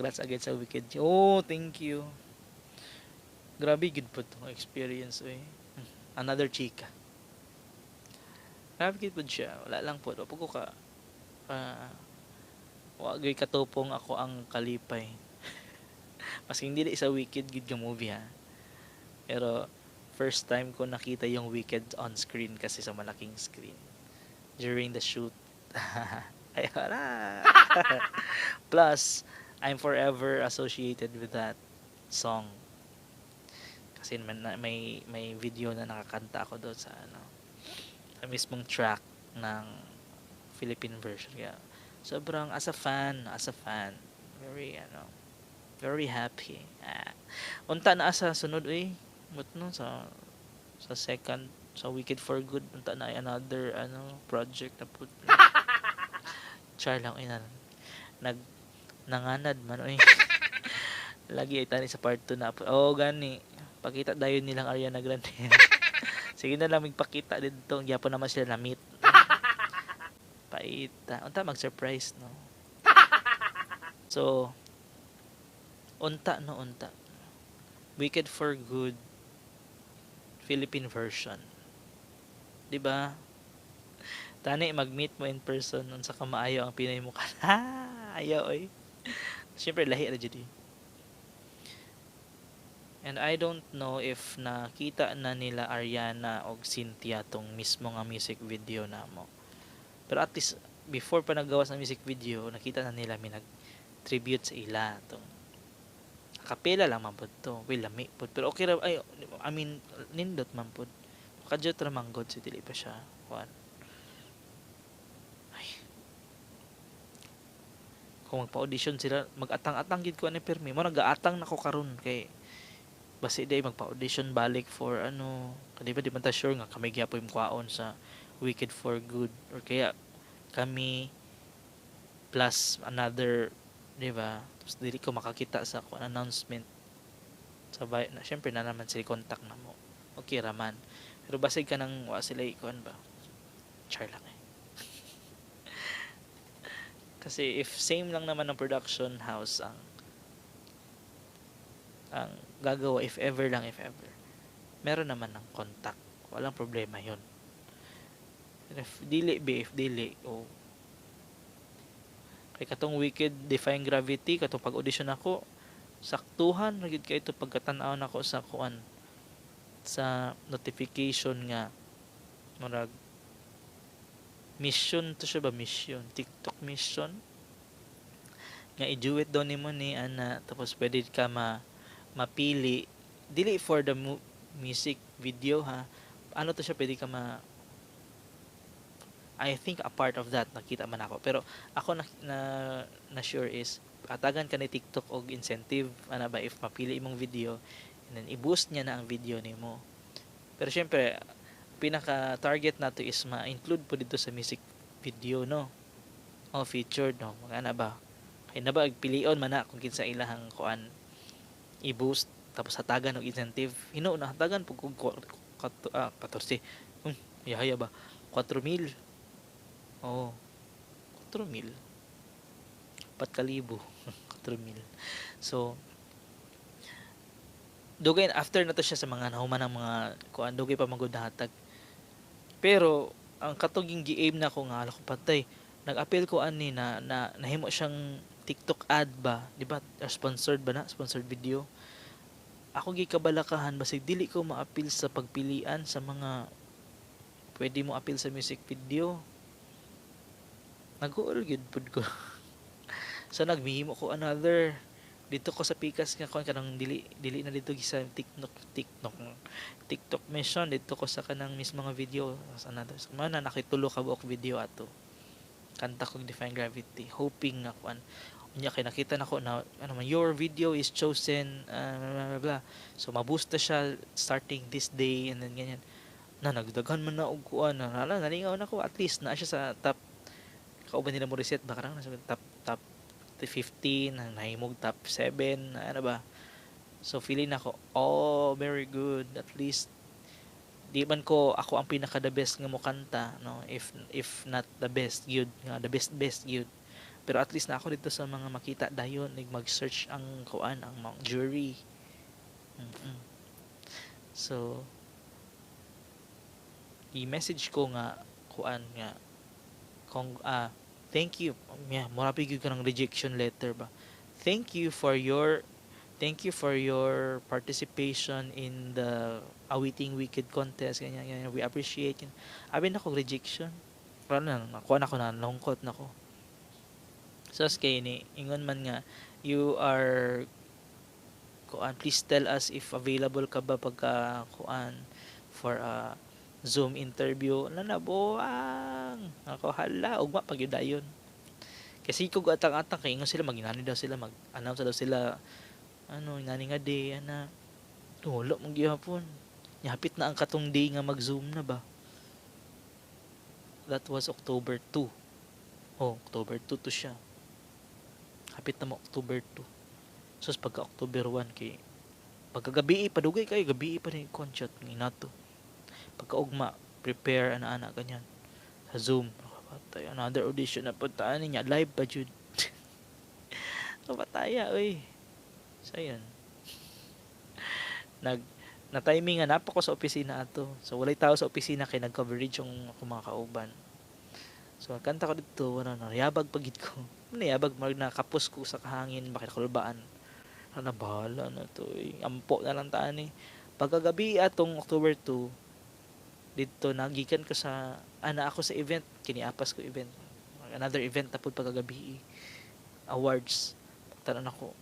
congrats again sa Wicked. Oh, thank you. Grabe gid po tong experience oy. Another chika. Grabe gid po siya. Wala lang po. Wala ko ka uh, wagay katupong ako ang kalipay. Mas hindi isa Wicked gid nga movie ha. Pero first time ko nakita yung Wicked on screen kasi sa malaking screen during the shoot. Ay, hala. Plus, I'm forever associated with that song. Kasi may, may, may video na nakakanta ako doon sa ano, sa mismong track ng Philippine version. Kaya, sobrang, as a fan, as a fan, very, ano, very happy. Ah, unta na sa sunod, eh, but no, sa, sa second, sa Wicked for Good, unta na another, ano, project na put, char lang ina nag nanganad man oy. Lagi ay tani sa part 2 na oh gani. Pakita dayon nilang Ariana Grande. Sige na lang magpakita dito. Gyapon naman sila na meet paita. Unta mag surprise no? So unta no unta. Wicked for Good Philippine version. Di ba? Tani, mag-meet mo in person. Unsa ka maayo ang Pinay mo ka. Ha! Ayaw, oy. Siyempre, lahi na dyan And I don't know if nakita na nila Ariana o Cynthia tong mismo nga music video na mo. Pero at least, before pa naggawas ng music video, nakita na nila may nag-tribute sa ila. Tong kapela lang man po to. Well, lami po. Pero okay ra, ay, I mean, nindot man po. Kadyot ramang god si dili pa siya. Juan. Kung magpa-audition sila mag-atang-atang gid ko ani permi mo nag-aatang nako karon kay basi day magpa-audition balik for ano kadi ba di man ta sure nga kami gyapon kwaon sa Wicked for Good. Or kaya kami plus another di ba? Tapos dili ko makakita sa kung announcement. Sa bay na syempre na naman sila contact na mo. Okay raman. Pero basig ka nang wa sila ikuan ba? Char lang kasi if same lang naman ng production house ang ang gagawa if ever lang if ever meron naman ng contact. Walang problema yon if dili be if dili o kay katong wicked defying gravity katong pag audition ako saktuhan gid kay ito pagkatan-aw nako sa kuan sa notification nga murag mission to siya ba? Mission. TikTok mission. Nga i-duet daw nimo ni ana. Tapos pwede ka ma mapili. Dili for the mu- music video ha? Ano to siya? Pwede ka ma I think a part of that nakita man ako. Pero ako na na, na sure is atagan ka ni TikTok og incentive ana ba if mapili imong video and then i-boost niya na ang video nimo pero syempre pinaka target nato is ma-include po dito sa music video no? O featured no? Mga na ba? Kay na ba pilion man na kung kinsa ilahang kuan i-boost tapos hatagan og incentive. Hino na hatagan pug kog ah, 14 um, yahaya ba? 4,000 oh 4,000 4 kalibo. 4,000 so dugay after na to siya sa mga nahuman ng mga kuan dugay pa magud hatag pero ang katuging gi-aim na ko nga ala ko patay. Nag-appeal ko ani na, na nahimo siyang TikTok ad ba? Di ba sponsored ba na? Sponsored video. Ako gi kabalakahan basig dili ko ma-appeal sa pagpilian sa mga pwede mo appeal sa music video? Nag-uol gid pud ko. So nagmihimo ko another dito ko sa pikas nga kon kanang dili dili na dito sa TikTok TikTok TikTok mission. Dito ko sa kanang mismo nga video. Sa another so, man na nakitulo ka buok video ato. Kanta kong Define Gravity. Hoping nga kuan unya kay nakita nako na ano man your video is chosen uh, blah, blah, blah. so mabusta siya starting this day and then ganyan. Na nagdagan man na og kuan na nalingaw na ko. At least na siya sa top. Kauban nila mo reset. Ba karang nasa top top 15 nahimog top 7 ano ba. So feeling ako oh very good. At least di man ko ako ang pinaka the best nga mo kanta no? If if not the best good nga the best best good pero at least na ako dito sa mga makita dayon nig mag-search ang kuan ang mga jury. Mm-mm. so i-message ko nga kuan nga kung ah thank you. Yeah mura gyud ka rejection letter ba? Thank you for your thank you for your participation in the awiting wicked contest ganyan, ganyan. we appreciate yun. Abi na ko rejection. Para na nakuha na ko na lungkot na ko. So kay ni ingon man nga you are kuan please tell us if available ka ba pagka kuan for a Zoom interview na nabuang ako hala ugma pag yun kasi kung atang-atang kay ingon sila maginani daw sila mag-announce daw sila ano inani nga day ana wala mong gihapon Yapit na ang katong day nga mag-zoom na ba? That was October 2. Oh, October 2 to siya. Hapit na mo October 2. So, pagka October 1 kay pagkagabi padugay kay gabi pa ni concert ni nato. Pagka ugma prepare ana-ana ganyan sa Zoom. Patay another audition na puntaan niya live pa jud. Kapataya oy. So, yan. Nag na timing nga napa ko sa opisina ato. So walay tao sa opisina kay nag-coverage yung ako mga kauban. So kanta ko dito wala na yabag pagid ko. Nayabag mag nakapos ko sa kahangin bakit kulbaan. Ano bahala na to. Eh. Ampo na lang taan eh. Pagkagabi atong October 2 dito nagikan ko sa ana ako sa event kiniapas ko event another event tapos pagkagabi awards tanan ako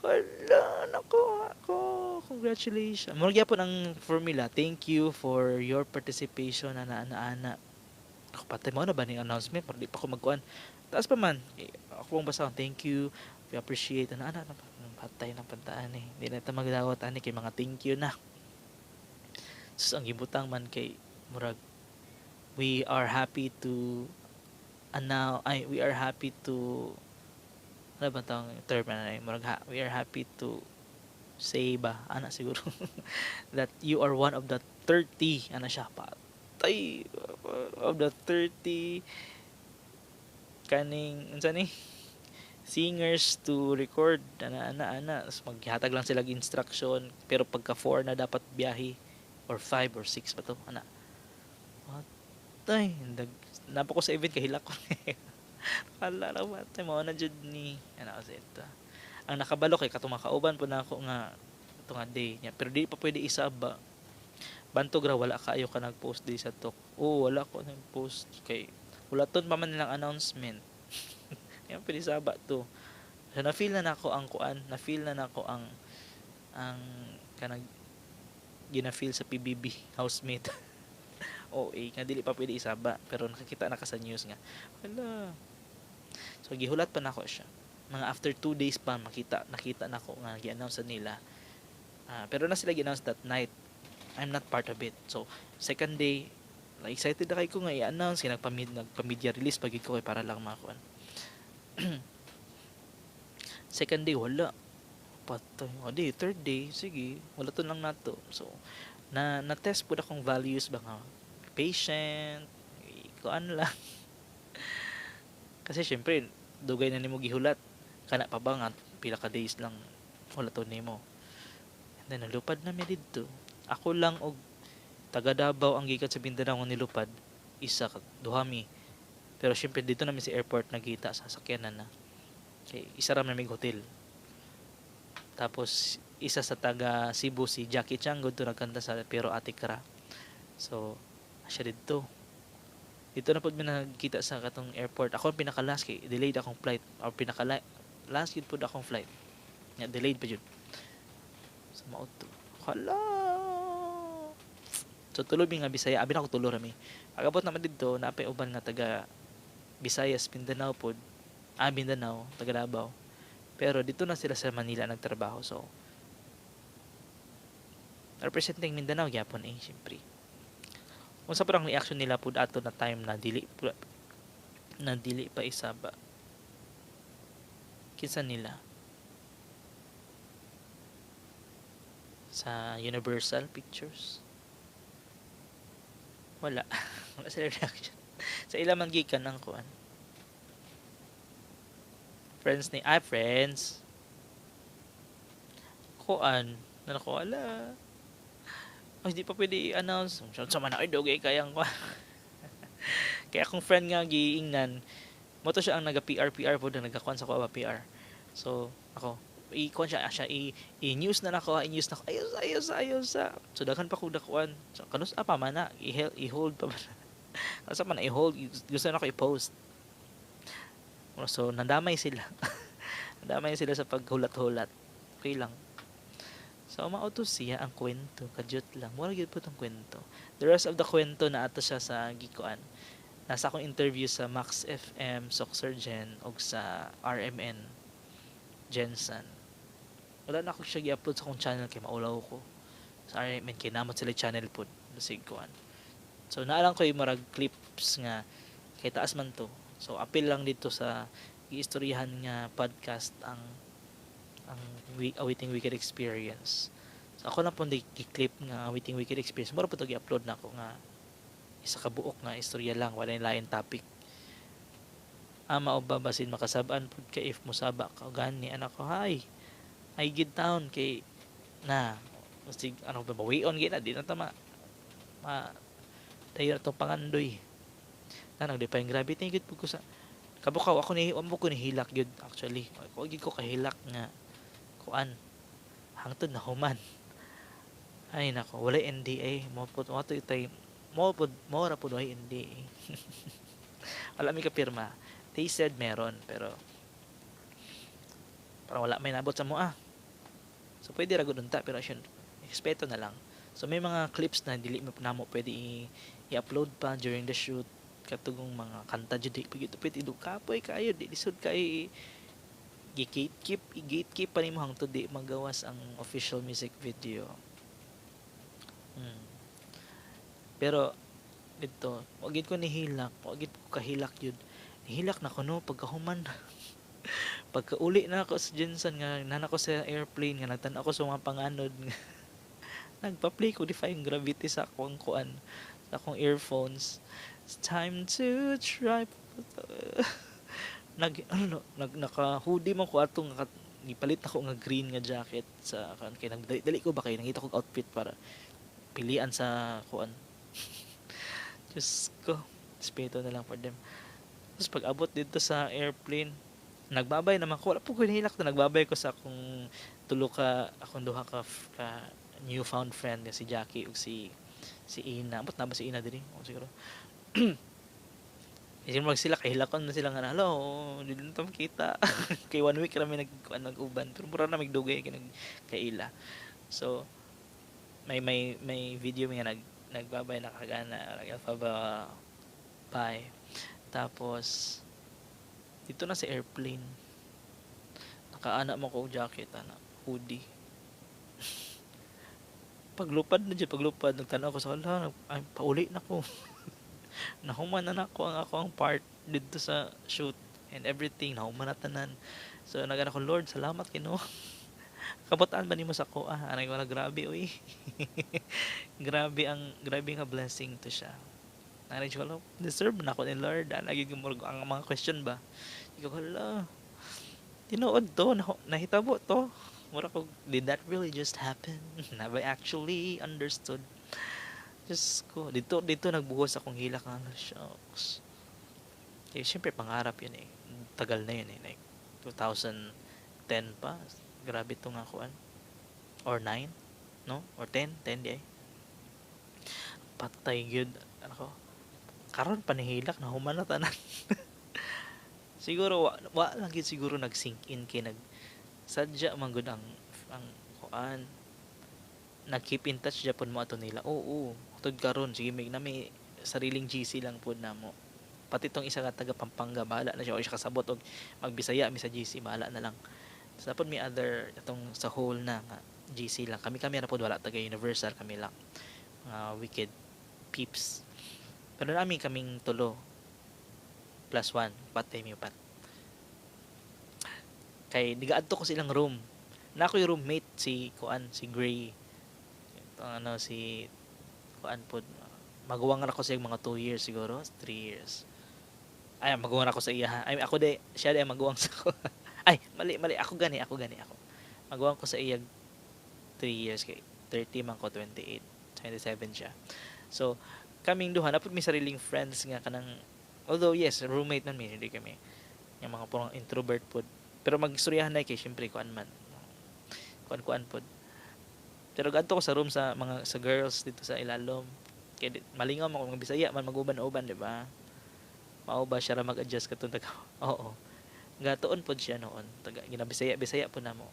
Hala, nako ako. Congratulations. Muna gyapon ang formula. Thank you for your participation ana ana ana. Ako patay mo na ba ning announcement? Para di pa ko magkuan. Taas pa man. Ako ang basa. Thank you. We appreciate ana ana. Patay ng pantaan eh. Hindi na ito magdawat ani kay mga thank you na. Sus ang gibutang man kay murag we are happy to announce ay we are happy to ano ba tawag term na? Murag, ha, we are happy to say ba, ana siguro, that you are one of the 30, ana siya, patay, of the 30 kaning, unsa ni, singers to record, ana, ana, ana, maghatag lang sila instruction, pero pagka 4 na dapat biyahe, or 5 or 6 pa to, ana, patay, napa ko sa event, kahilak ko Hala na ba? Tay mo na jud ni ano kasi ito. Ang nakabalo kay katong makauban po na ako nga ito nga day niya. Pero di pa pwede isa ba. Bantog ra wala kaayo ka nag-post di sa tok. Oo, wala ko nag-post kay wala ton pa man nilang announcement. Yan pwede saba to. So na feel na nako ang kuan, na feel na nako ang ang kanag gina-feel sa PBB housemate. OA nga dili pa pwede isaba pero nakikita na ka sa news nga. Wala, So gihulat pa nako siya. Mga after 2 days pa makita nakita nako nga gi-announce nila. Uh, pero na sila gi-announce that night. I'm not part of it. So second day like, excited na kay ko nga i-announce kay nagpamid nagpa-media release pag ko kay para lang makuan. second day wala patay o di third day sige wala to lang nato. So na na test pud akong values ba nga. Patient kuan lang. Kasi syempre dugay na nimo gihulat. Kana pa ba nga pila ka days lang wala to nimo. And then nalupad na mi didto. Ako lang og taga Davao ang gikan sa Mindanao nga nilupad. Isa ka duhami pero syempre dito namin sa airport nagita sa sakyanan na. Kay isa ra may hotel tapos isa sa taga Cebu si Jackie Chang gud nagkanta sa pero Atikra. So siya dito. Dito na po mi nakita sa katong airport. Ako ang pinaka last kay delayed akong flight. Or pinaka last yun po akong flight. Nga delayed pa yun. Sa so, mauto hala! So tuloy nga Bisaya. Abi na ako tulo rami. Agabot naman dito napay uban nga taga Visayas Mindanao pod ah Mindanao taga Davao pero dito na sila sa Manila nagtrabaho so. Representing Mindanao gyapon eh syempre unsa pa ang reaction nila pud ato na time na dili na dili pa isa ba? Kinsa nila? Sa Universal Pictures? Wala. Wala sila reaction. Sa ila man gikan ang kuan friends ni ah friends. Kuan na ako ala. Oh, hindi pa pwede i-announce. Sa man ay dogay kayang ko. Kaya akong friend nga giingnan mo to siya ang naga PR PR po na nagakuan sa ko ba PR so ako i-kuan siya siya i, i-news na nako i-news na ko ayos ayos ayos sa so daghan pa ko dakuan. So kanus apa man na i-hold, i-hold pa man Asa man na i-hold. Gusto na ko i-post so nandamay sila nandamay sila sa paghulat-hulat okay lang So, mauto siya ang kwento. Kadyot lang. Wala gyud po kwento. The rest of the kwento na ato siya sa Gikuan. Nasa akong interview sa Max FM, Soxer Gen, o sa RMN, Jensen. Wala na ako siya i-upload sa akong channel kay maulaw ko. Sa RMN, kay namot sila channel po. Basig kuan. So, naalang ko yung marag clips nga kay taas man to. So, appeal lang dito sa giistoryahan nga podcast ang ang we, awaiting wicked experience. So ako na po di-clip nga awaiting wicked experience. Mura po ito i-upload na ako nga. Isa ka buok nga istorya lang wala yung lain topic. Ama o babasin makasabaan po ka if musaba ka gani anak ko hi ay gid town kay na sig ano ba on gina di na tama ma dayo to pangandoy na nagdepay grabe. Tingid po ko sa kabukaw ako ni amo ko ni hilak gyud actually. Ako gid ko kahilak nga kuan hangtod na human. Ay nako wala NDA mo pud mo to itay mo pud mo ra pud way NDA wala mi ka pirma they said meron pero parang wala may nabot sa mo ah. So pwede ra gud unta pero asyon respeto na lang. So may mga clips na dili mo na mo pwede i-upload pa during the shoot katugong mga kanta jud di pagito pwede idu kapoy kayo di lisod kay gi-gatekeep i-gatekeep pa nimo hangtod di magawas ang official music video. Hmm. pero dito wag gid ko nihilak wag gid ko kahilak yun. Nihilak na ko no? Pagkahuman pagkauli na ako sa Jensen nga nana ko sa airplane nga nagtan ako sa mga panganod nagpa-play ko defying gravity sa akong kuan sa akong earphones it's time to try. Nag ano no, nag naka hoodie man ko atong naka, gipalit ako nga green nga jacket sa kan kay nag dali, ko ba kay nangita ko outfit para pilian sa kuan. Diyos ko respeto na lang for them. Tapos pag abot dito sa airplane nagbabay naman ko. Wala po ko hinilak na nagbabay ko sa akong tulo ka akong duha ka, ka newfound friend nga si Jackie ug si si Ina. Abot na ba si Ina diri? O siguro Kasi mag sila kahilakon na sila nga hello, dili na ta makita. kay one week kami nag nag-uban pero mura na migdugay kay nag kaila. So may may may video nga nag nagbabay na kagana like alpha ba bye. Tapos dito na sa airplane. Nakaana mo ko jacket ana, hoodie. paglupad na dyan, paglupad, nagtanaw ko sa hala, ay, pauli na ko. nahuman na nako ang ako ang part dito sa shoot and everything. Nahuman na tanan. So nagana ko Lord salamat kino kabutaan ba nimo sa ko? Ah anay ko na grabe uy. Grabe ang grabe nga blessing to siya. Nanay ko deserve na ko ni Lord. Ah, lagi ko ang mga question ba? Ikaw hala tinuod to nah nahitabo to. Mura ko did that really just happen? Have I actually understood Diyos ko, dito, dito nagbuhos akong hilak nga, shucks. Eh, syempre, pangarap yun eh. Tagal na yun eh. Like, 2010 pa. Grabe ito nga kuan. Or 9? No? Or 10? 10 di eh. Patay good. Ano ko? Karon panihilak na human na tanan. siguro, wa, wa lang yun siguro nag-sink in kay nag sadya man gud ang ang kuan nag-keep in touch Japon mo ato nila. Oo, tud karon sige may sariling GC lang pod namo pati tong isa nga taga Pampanga bahala na siya. O siya kasabot og magbisaya mi sa GC bahala na lang. Sa so, may other itong sa whole na nga GC lang. Kami kami na pod wala taga Universal kami lang. Uh, wicked peeps. Pero namin kaming tulo. Plus one patay mi pat kay digaadto ko silang room. Na ako yung roommate si Kuan si Gray. Ano si kuan pod maguwang ra ko sa mga 2 years siguro 3 years ay maguwang ra ko sa iya ay ako de siya de maguwang sa ko Ay, mali, mali. Ako gani, ako gani, ako. Magawa ko sa iyag 3 years kay 30 man ko 28. 27 siya. So, kaming duha, napod may sariling friends nga kanang, although yes, roommate man mi, hindi kami. Yung mga purong introvert pod. Pero magstoryahan na kay, syempre, kuan man. Kuan-kuan pod. Pero ganto ko sa room sa mga sa girls dito sa ilalom. Kaya di- malingaw mo kung Bisaya man maguban-uban, di ba? Mao ba siya ra mag-adjust katong taga. Oo. Gatoon pod siya noon. Taga ginabisaya bisaya po namo.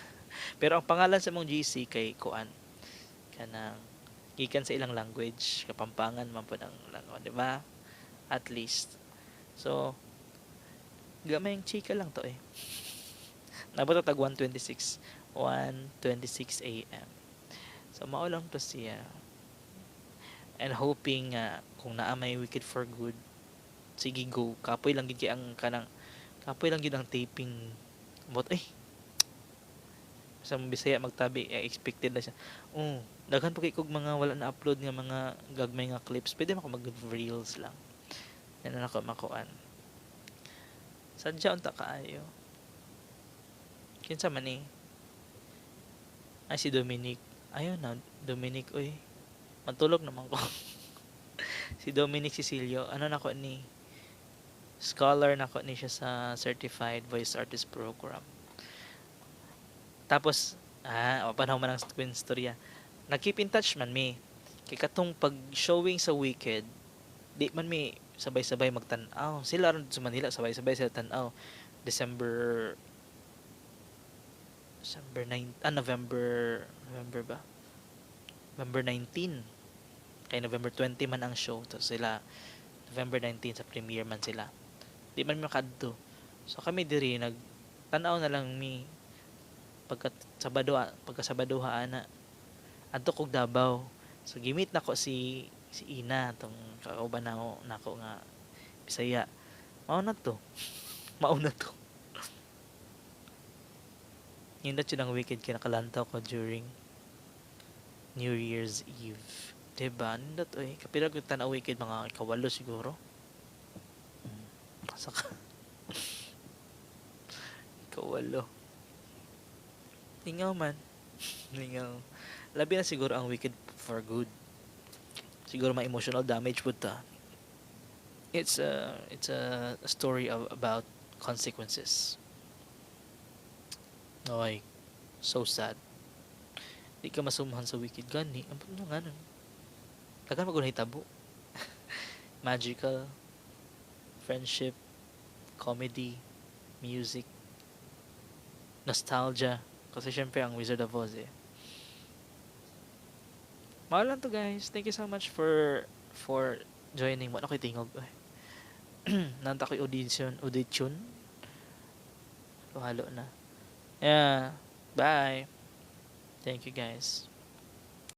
Pero ang pangalan sa mong GC kay Kuan kanang gikan sa ilang language, kapampangan man po ng language, di ba? At least. So, gamay yung chika lang to eh. Nabot tag 126. 1.26 a.m. So, mao lang to siya. And hoping nga kung naa may wicked for good, sige go. Kapoy lang gid ang kanang kapoy lang gid ang taping. But eh sa Bisaya magtabi, eh, expected na siya. Oh, daghan pa kog mga wala na upload nga mga gagmay nga clips. Pwede mo mag reels lang. Yan na ako makuan. Sadya unta kaayo. Kinsa man ni? Ay si Dominic. Ayun na, Dominic oy. Matulog naman ko. si Dominic Cecilio, ano na ko ni? Scholar na ko ni siya sa Certified Voice Artist Program. Tapos, ah, panahon man ang Queen Storya. Nag-keep in touch man mi. Kay katong pag-showing sa Wicked, di man mi sabay-sabay magtan-aw. Sila ron sa Manila, sabay-sabay sila tan-aw. December December 9, ah, November, November ba? November 19. Kay November 20 man ang show. to sila, November 19 sa premiere man sila. Di man makadto. So kami diri nag tanaw na lang mi pagka Sabado pagka Sabado ha ana. Adto kog Davao. So gimit nako si si Ina tong kauban nako nako nga Bisaya. Mao na to. Mao na to. Yun na ng wicked kinakalantaw ko during New Year's Eve. Diba? Nindot oy. Kapila ko tanaw wicked mga kawalo siguro. Saka kawalo. Lingaw man. Lingaw. Labi na siguro ang wicked for good. Siguro may emotional damage po ta. It's a it's a story of about consequences. Okay. So sad. Di ka masumahan sa wicked gani. Ang ano nga nun. Tagan magunay tabo. Magical. Friendship. Comedy. Music. Nostalgia. Kasi syempre ang Wizard of Oz eh. Mahal lang to guys. Thank you so much for for joining. Wala ko'y tingog. Ay. Nanta ko'y audition. Audition. Halo na. Yeah. Bye. Thank you guys.